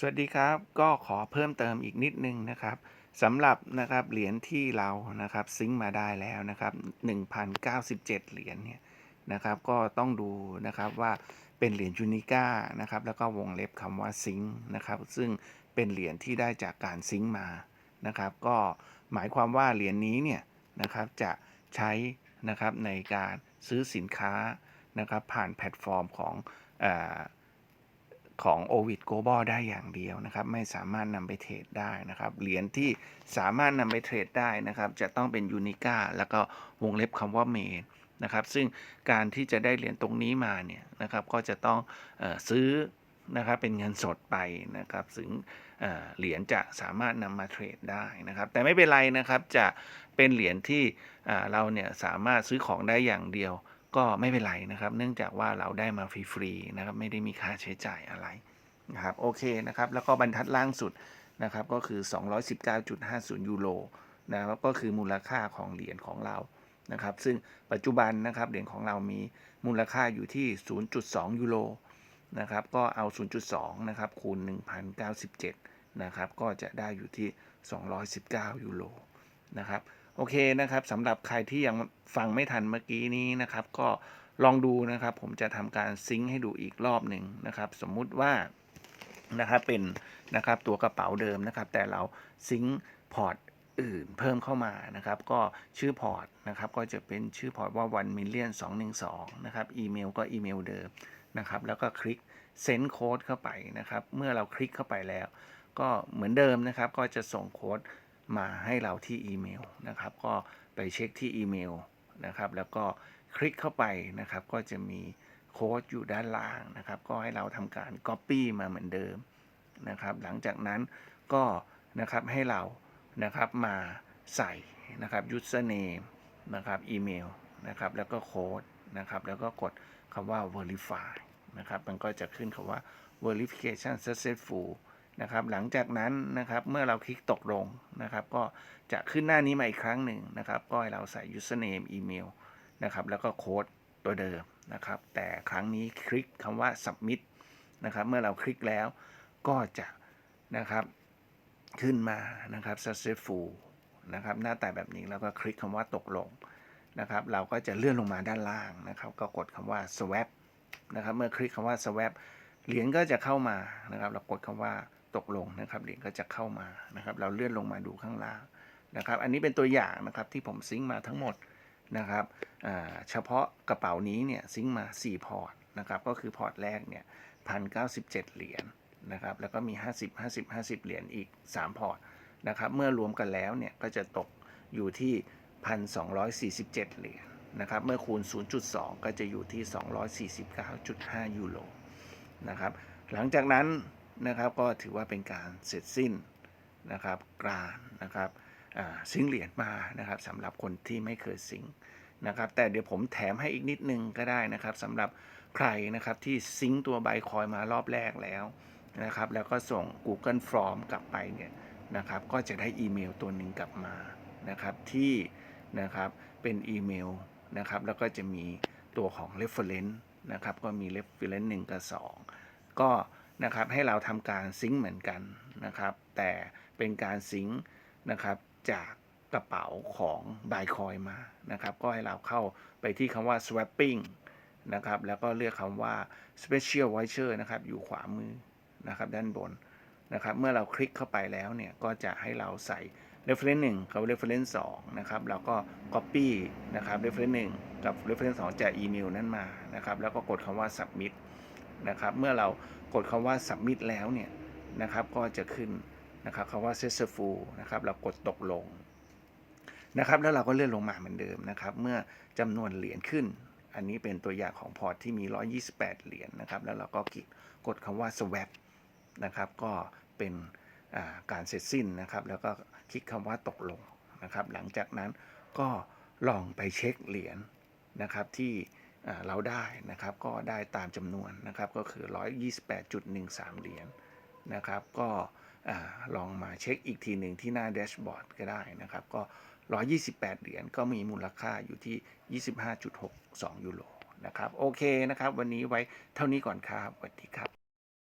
สวัสดีครับก็ขอเพิ่มเติมอีกนิดนึงนะครับสำหรับนะครับเหรียญที่เรานะครับซิงค์มาได้แล้วนะครับ1,097 เหรียญเนี่ยนะครับก็ต้องดูนะครับว่าเป็นเหรียญจูนิก้านะครับแล้วก็วงเล็บคำว่าซิงค์นะครับซึ่งเป็นเหรียญที่ได้จากการซิงค์มานะครับก็หมายความว่าเหรียญนี้เนี่ยนะครับจะใช้นะครับในการซื้อสินค้านะครับผ่านแพลตฟอร์มของอ ของ o v i d Global ได้อย่างเดียวนะครับ ไม่สามารถนำไปเทรดได้นะครับ เหรียญที่สามารถนำไปเทรดได้นะครับ จะต้องเป็นยูนิก้าแล้วก็วงเล็บคำว่าเมนนะครับ ซึ่งการที่จะได้เหรียญตรงนี้มาเนี่ยนะครับ ก็จะต้องออซื้อนะครับเป็นเงินสดไปนะครับถึงเเหรียญจะสามารถนำมาเทรดได้นะครับ แต่ไม่เป็นไรนะครับจะเป็นเหรียญที่เราเนี่ยสามารถซื้อของได้อย่างเดียว ก็ไม่เป็นไรนะครับ เนื่องจากว่าเราได้มาฟรีๆนะครับ ไม่ได้มีค่าใช้จ่ายอะไรนะครับ โอเคนะครับ แล้วก็บรรทัดล่างสุดนะครับ ก็คือ 219.50 ยูโรนะครับ ก็คือมูลค่าของเหรียญของเรานะครับ ซึ่งปัจจุบันนะครับ เหรียญของเรามีมูลค่าอยู่ที่ 0.2 ยูโรนะครับ ก็เอา 0.2 นะครับ คูณ 1,097 นะครับ ก็จะได้อยู่ที่ 219 ยูโรนะครับ โอเคนะครับสำหรับใครที่ยังฟังไม่ทันเมื่อกี้นี้นะครับ ก็ลองดูนะครับ ผมจะทำการซิงค์ให้ดูอีกรอบหนึ่งนะครับ สมมุติว่านะครับเป็นนะครับตัวกระเป๋าเดิมนะครับ แต่เราซิงค์พอร์ตอื่นเพิ่มเข้ามานะครับ ก็ชื่อพอร์ตนะครับ ก็จะเป็นชื่อพอร์ตว่า1 million 212นะครับอีเมลก็อีเมลเดิมนะครับ แล้วก็คลิกเซ็นโค้ดเข้าไปนะครับ เมื่อเราคลิกเข้าไปแล้ว ก็เหมือนเดิมนะครับ ก็จะส่งโค้ด มาให้เราที่อีเมลนะครับ ก็ไปเช็คที่อีเมลนะครับ แล้วก็คลิกเข้าไปนะครับ ก็จะมีโค้ดอยู่ด้านล่างนะครับ ก็ให้เราทำการ Copy มาเหมือนเดิมนะครับ หลังจากนั้นก็นะครับให้เรานะครับมาใส่นะครับ username นะครับอีเมลนะครับ แล้วก็โค้ดนะครับ แล้วก็กดคำว่า verify นะครับ มันก็จะขึ้นคำว่า verification successful นะครับ หลังจากนั้นนะครับเมื่อเราคลิกตกลงนะครับ ก็จะขึ้นหน้านี้มาอีกครั้งหนึ่งนะครับ ก็ให้เราใส่ username อีเมลนะครับ แล้วก็โค้ดตัวเดิมนะครับ แต่ครั้งนี้คลิกคำว่า submit นะครับ เมื่อเราคลิกแล้วก็จะนะครับขึ้นมานะครับ successful นะครับ หน้าตาแบบนี้แล้วก็คลิกคำว่าตกลงนะครับ เราก็จะเลื่อนลงมาด้านล่างนะครับ ก็กดคำว่า swap นะครับ เมื่อคลิกคำว่า swap เหรียญก็จะเข้ามานะครับ เรากดคำว่า ตกลงนะครับเหรียญก็จะเข้ามานะครับ เราเลื่อนลงมาดูข้างล่างนะครับ อันนี้เป็นตัวอย่างนะครับที่ผมซิงค์มาทั้งหมดนะครับเฉพาะกระเป๋านี้เนี่ยซิงค์มา 4 พอร์ตนะครับก็คือพอร์ตแรกเนี่ยพันเก้เหรียญนะครับแล้วก็มี 50 50 50 เหรียญอีก 3 พอร์ตนะครับเมื่อรวมกันแล้วเนี่ยก็จะตกอยู่ที่ 1,247 เหรียญนะครับเมื่อคูณ 0.2 ก็จะอยู่ที่ 249.5 ยูโรนะครับหลังจากนั้น นะครับก็ถือว่าเป็นการเสร็จสิ้นนะครับกรานนะครับอ่าซิงเหรียญมานะครับสำหรับคนที่ไม่เคยซิงนะครับแต่เดี๋ยวผมแถมให้อีกนิดนึงก็ได้นะครับสำหรับใครนะครับที่ซิงตัวไบคอยมารอบแรกแล้วนะครับแล้วก็ส่ง Google Form กลับไปเนี่ยนะครับก็จะได้อีเมลตัวหนึ่งกลับมานะครับที่นะครับเป็นอีเมลนะครับแล้วก็จะมีตัวของ reference นะครับก็มี reference 1 กับ 2 ก็ นะครับให้เราทำการซิงค์เหมือนกันนะครับ แต่เป็นการซิงค์นะครับจากกระเป๋าของบายคอยมานะครับ ก็ให้เราเข้าไปที่คำว่า swapping นะครับ แล้วก็เลือกคำว่า special voucher นะครับ อยู่ขวามือนะครับ ด้านบนนะครับ เมื่อเราคลิกเข้าไปแล้วเนี่ย ก็จะให้เราใส่ reference 1 กับ reference 2 นะครับ แล้วก็ copy นะครับ reference 1 กับ reference 2 จากอีเมลนั้นมานะครับ แล้วก็กดคำว่า submit นะครับ เมื่อเรา กดคำว่า submit แล้วเนี่ยนะครับก็จะขึ้นนะครับคำว่า successful นะครับเรากดตกลงนะครับแล้วเราก็เลื่อนลงมาเหมือนเดิมนะครับ เมื่อจำนวนเหรียญขึ้น อันนี้เป็นตัวอย่างของพอร์ตที่มี 128 เหรียญนะครับ แล้วเราก็กดกดคำว่า swap นะครับก็เป็นาการเสร็จสิ้นนะครับ แล้วก็คลิกคำว่าตกลงนะครับ หลังจากนั้นก็ลองไปเช็คเหรียญนะครับที่ เราได้นะครับก็ได้ตามจำนวนนะครับก็คือ 128.13 เหรียญนะครับก็ลองมาเช็คอีกทีหนึ่งที่หน้าแดชบอร์ดก็ได้นะครับก็ 128 เหรียญก็มีมูลค่าอยู่ที่ 25.62 ยูโรนะครับโอเคนะครับ วันนี้ไว้เท่านี้ก่อนครับสวัสดีครับ